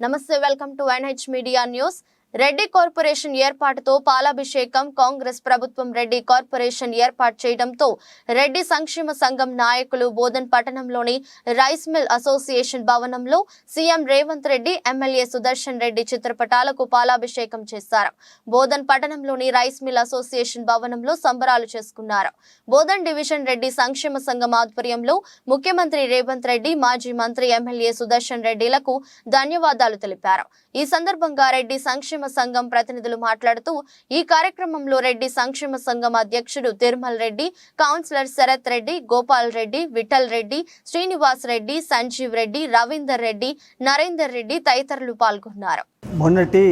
నమస్తే welcome to NH media news. Reddy corporation ఏర్పాటుతో పాలాభిషేకం కాంగ్రెస్ ప్రభుత్వం రెడ్డి కార్పొరేషన్ ఏర్పాటు చేయడంతో రెడ్డి సంక్షేమ సంఘం నాయకులు బోధన్ పట్టణంలోని రైస్ మిల్ అసోసియేషన్ భవనంలో సీఎం రేవంత్ రెడ్డి ఎమ్మెల్యే సుదర్శన్ రెడ్డి చిత్రపటాలకు పాలాభిషేకం చేశారు. బోధన్ పట్టణంలోని రైస్ మిల్ అసోసియేషన్ భవనంలో సంబరాలు చేసుకున్నారు. బోధన్ డివిజన్ రెడ్డి సంక్షేమ సంఘం ఆధ్వర్యంలో ముఖ్యమంత్రి రేవంత్ రెడ్డి మాజీ మంత్రి ఎమ్మెల్యే సుదర్శన్ రెడ్డిలకు ధన్యవాదాలు తెలిపారు. ఈ సందర్భంగా రెడ్డి సంక్షేమ సంఘం ప్రతినిధులు మాట్లాడుతూ ఈ కార్యక్రమంలో రెడ్డి సంక్షేమ సంఘం అధ్యక్షుడు తిరుమల్ రెడ్డి కౌన్సిలర్ శరత్ రెడ్డి గోపాల్ రెడ్డి విఠల్ రెడ్డి శ్రీనివాస్ రెడ్డి సంజీవ్ రెడ్డి రవీందర్ రెడ్డి నరేందర్ రెడ్డి తదితరులు పాల్గొన్నారు. మొన్నటి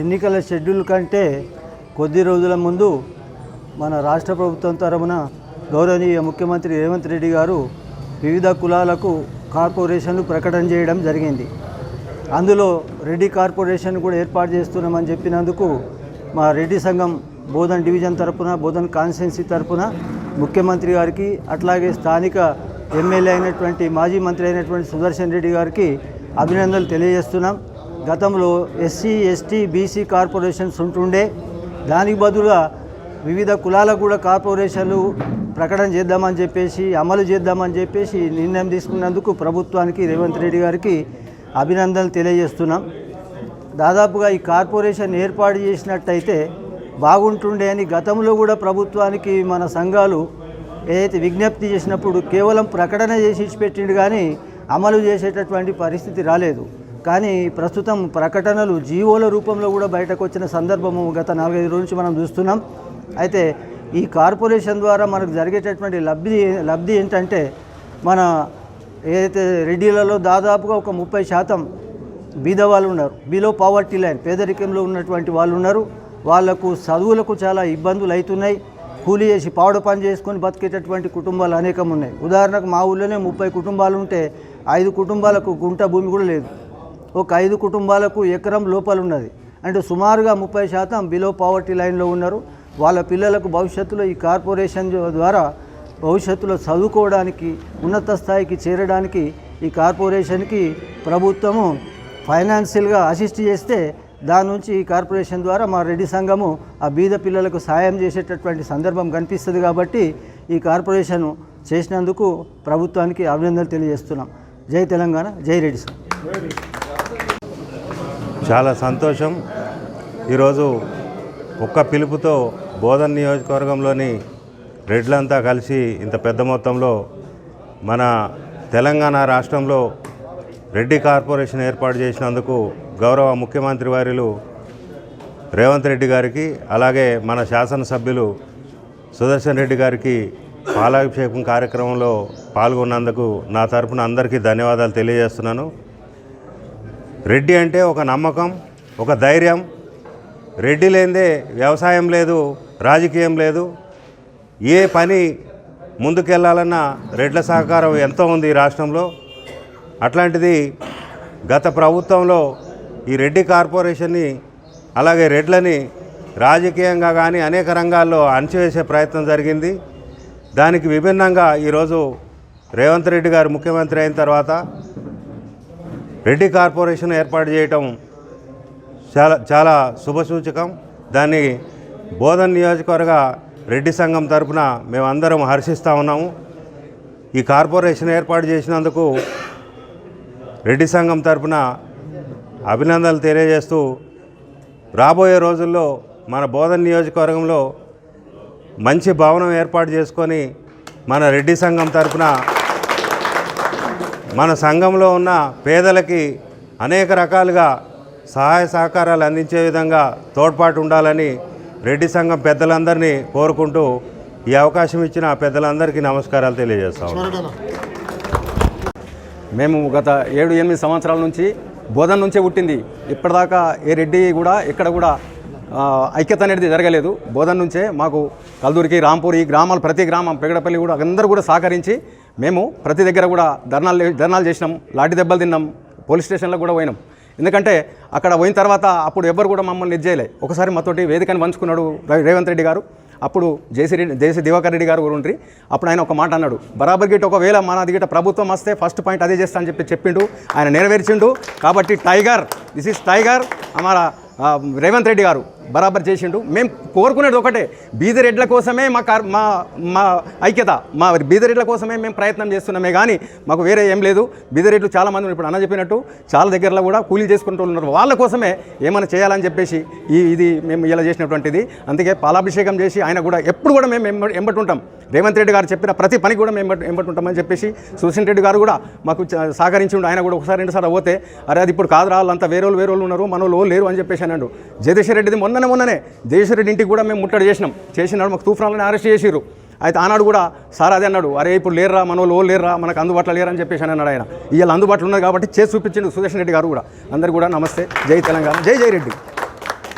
ఎన్నికల షెడ్యూల్ కంటే కొద్ది రోజుల ముందు మన రాష్ట్ర ప్రభుత్వం తరపున గౌరవనీయ ముఖ్యమంత్రి రేవంత్ రెడ్డి గారు వివిధ కులాలకు కార్పొరేషన్లు ప్రకటన చేయడం జరిగింది. అందులో రెడ్డి కార్పొరేషన్ కూడా ఏర్పాటు చేస్తున్నామని చెప్పినందుకు మా రెడ్డి సంఘం బోధన్ డివిజన్ తరపున బోధన్ కాన్స్టిట్యున్సీ తరపున ముఖ్యమంత్రి గారికి అట్లాగే స్థానిక ఎమ్మెల్యే అయినటువంటి మాజీ మంత్రి అయినటువంటి సుదర్శన్ రెడ్డి గారికి అభినందనలు తెలియజేస్తున్నాం. గతంలో ఎస్సీ ఎస్టీ బీసీ కార్పొరేషన్స్ ఉంటుండే. దానికి బదులుగా వివిధ కులాలకు కూడా కార్పొరేషన్లు ప్రకటన చేద్దామని చెప్పేసి అమలు చేద్దామని చెప్పేసి నిర్ణయం తీసుకున్నందుకు ప్రభుత్వానికి రేవంత్ రెడ్డి గారికి అభినందనలు తెలియజేస్తున్నాం. దాదాపుగా ఈ కార్పొరేషన్ ఏర్పాటు చేసినట్టయితే బాగుంటుండే అని గతంలో కూడా ప్రభుత్వానికి మన సంఘాలు ఏదైతే విజ్ఞప్తి చేసినప్పుడు కేవలం ప్రకటన చేసి ఇచ్చిపెట్టిండు కానీ అమలు చేసేటటువంటి పరిస్థితి రాలేదు. కానీ ప్రస్తుతం ప్రకటనలు జీవోల రూపంలో కూడా బయటకు వచ్చిన సందర్భము గత నాలుగైదు రోజుల నుంచి మనం చూస్తున్నాం. అయితే ఈ కార్పొరేషన్ ద్వారా మనకు జరిగేటటువంటి లబ్ధి లబ్ధి ఏంటంటే మన ఏదైతే రెడ్డిలలో దాదాపుగా ఒక ముప్పై శాతం బీద వాళ్ళు ఉన్నారు బిలో పావర్టీ లైన్ పేదరికంలో ఉన్నటువంటి వాళ్ళు ఉన్నారు. వాళ్ళకు చదువులకు చాలా ఇబ్బందులు అవుతున్నాయి. కూలీ చేసి పావుడ పని చేసుకొని బతికేటటువంటి కుటుంబాలు అనేకం ఉన్నాయి. ఉదాహరణకు మా ఊళ్ళోనే ముప్పై కుటుంబాలు ఉంటే ఐదు కుటుంబాలకు గుంట భూమి కూడా లేదు. ఒక ఐదు కుటుంబాలకు ఎకరం లోపల ఉన్నది. అంటే సుమారుగా ముప్పై శాతం బిలో పావర్టీ లైన్లో ఉన్నారు. వాళ్ళ పిల్లలకు భవిష్యత్తులో ఈ కార్పొరేషన్ ద్వారా భవిష్యత్తులో చదువుకోవడానికి ఉన్నత స్థాయికి చేరడానికి ఈ కార్పొరేషన్కి ప్రభుత్వము ఫైనాన్షియల్గా అసిస్ట్ చేస్తే దాని నుంచి ఈ కార్పొరేషన్ ద్వారా మా రెడ్డి సంఘము ఆ బీద పిల్లలకు సాయం చేసేటటువంటి సందర్భం కనిపిస్తుంది కాబట్టి ఈ కార్పొరేషన్ చేసినందుకు ప్రభుత్వానికి అభినందనలు తెలియజేస్తున్నాం. జై తెలంగాణ జై రెడ్డి సంఘం చాలా సంతోషం. ఈరోజు ఒక్క పిలుపుతో బోధన్ నియోజకవర్గంలోని రెడ్లంతా కలిసి ఇంత పెద్ద మొత్తంలో మన తెలంగాణ రాష్ట్రంలో రెడ్డి కార్పొరేషన్ ఏర్పాటు చేసినందుకు గౌరవ ముఖ్యమంత్రి వారిలు రేవంత్ రెడ్డి గారికి అలాగే మన శాసనసభ్యులు సుదర్శన్ రెడ్డి గారికి పాలాభిషేకం కార్యక్రమంలో పాల్గొన్నందుకు నా తరపున అందరికీ ధన్యవాదాలు తెలియజేస్తున్నాను. రెడ్డి అంటే ఒక నమ్మకం ఒక ధైర్యం. రెడ్డి లేనిదే వ్యవసాయం లేదు రాజకీయం లేదు. ఏ పని ముందుకెళ్ళాలన్నా రెడ్ల సహకారం ఎంతో ఉంది ఈ రాష్ట్రంలో. అట్లాంటిది గత ప్రభుత్వంలో ఈ రెడ్డి కార్పొరేషన్ని అలాగే రెడ్లని రాజకీయంగా కానీ అనేక రంగాల్లో అణచివేసే ప్రయత్నం జరిగింది. దానికి విభిన్నంగా ఈరోజు రేవంత్ రెడ్డి గారు ముఖ్యమంత్రి అయిన తర్వాత రెడ్డి కార్పొరేషన్ ఏర్పాటు చేయటం చాలా చాలా శుభసూచకం. దాన్ని బోధన్ నియోజకవర్గ రెడ్డి సంఘం తరపున మేమందరం హర్షిస్తూ ఉన్నాము. ఈ కార్పొరేషన్ ఏర్పాటు చేసినందుకు రెడ్డి సంఘం తరపున అభినందనలు తెలియజేస్తూ రాబోయే రోజుల్లో మన బోధన్ నియోజకవర్గంలో మంచి భవనం ఏర్పాటు చేసుకొని మన రెడ్డి సంఘం తరపున మన సంఘంలో ఉన్న పేదలకి అనేక రకాలుగా సహాయ సహకారాలు అందించే విధంగా తోడ్పాటు ఉండాలని రెడ్డి సంఘం పెద్దలందరినీ కోరుకుంటూ ఈ అవకాశం ఇచ్చిన పెద్దలందరికీ నమస్కారాలు తెలియజేస్తాం మేము గత ఏడు ఎనిమిది సంవత్సరాల నుంచి బోధన నుంచే పుట్టింది. ఇప్పటిదాకా ఏ రెడ్డి కూడా ఎక్కడ కూడా ఐక్యత అనేది జరగలేదు. బోధన నుంచే మాకు కల్దూరికి రాంపూర్ ఈ గ్రామాలు ప్రతి గ్రామం పెగడపల్లి కూడా అందరూ కూడా సహకరించి మేము ప్రతి దగ్గర కూడా ధర్నాలు ధర్నాలు చేసినాం. లాఠీ దెబ్బలు తిన్నాం. పోలీస్ స్టేషన్లో కూడా పోయినాం. ఎందుకంటే అక్కడ పోయిన తర్వాత అప్పుడు ఎవ్వరు కూడా మమ్మల్ని ఇది చేయలే. ఒకసారి మాతోటి వేదికని పంచుకున్నాడు రేవంత్ రెడ్డి గారు. అప్పుడు జేసీ రెడ్డి జేసీ దివాకర్ రెడ్డి గారు ఉండ్రి. అప్పుడు ఆయన ఒక మాట అన్నాడు బరాబర్ గిట్ ఒకవేళ మన దిగిట ప్రభుత్వం వస్తే ఫస్ట్ పాయింట్ అదే చేస్తా అని చెప్పి చెప్పిండు. ఆయన నెరవేర్చిండు. కాబట్టి టైగర్ దిస్ ఇస్ టైగర్ మన రేవంత్ రెడ్డి గారు బరాబర్ చేసిండు. మేము కోరుకునేది ఒకటే బీదరెడ్ల కోసమే మా కార్ మా మా ఐక్యత మా బీదరెడ్ల కోసమే మేము ప్రయత్నం చేస్తున్నామే కానీ మాకు వేరే ఏం లేదు. బీదరెడ్లు చాలామంది ఇప్పుడు అన్న చెప్పినట్టు చాలా దగ్గరలో కూడా కూలీ చేసుకుంటూ ఉన్నారు. వాళ్ళ కోసమే ఏమైనా చేయాలని చెప్పేసి ఈ ఇది మేము ఇలా చేసినటువంటిది. అందుకే పాలాభిషేకం చేసి ఆయన కూడా ఎప్పుడు కూడా మేము ఎంబ ఎంబటి ఉంటాం రేవంత్ రెడ్డి గారు చెప్పిన ప్రతి పని కూడా మేము ఎంబట్టుంటామని చెప్పేసి సుదర్శన్ రెడ్డి గారు కూడా మాకు చ- సహకరించిండు. ఆయన కూడా ఒకసారి రెండుసార్లు పోతే అరే అది ఇప్పుడు కాదు వాళ్ళంతా వేరే వాళ్ళు వేరే వాళ్ళు ఉన్నారు మన వాళ్ళు లేరు అని చెప్పేసి అన్నాడు. జగదీశ్వర రెడ్డిది మొన్ననే మొన్ననే జగదీశ్వర్ రెడ్డి ఇంటికి కూడా మేము ముట్టడి చేసినాం. చేసినాడు మాకు తుఫాన్లని అరెస్ట్ చేసిరు అయితే ఆనాడు కూడా సార్ అదే అన్నాడు. అరే ఇప్పుడు లేరురా మన వాళ్ళు లేరురా మనకు అందుబాటులో లేరని చెప్పేసి అన్నాడు ఆయన. ఇవాళ అందుబాటులో ఉన్నది కాబట్టి చేసి చూపించిండు సుదర్శన్ రెడ్డి గారు కూడా. అందరు కూడా నమస్తే. జై తెలంగాణ. జై జై రెడ్డి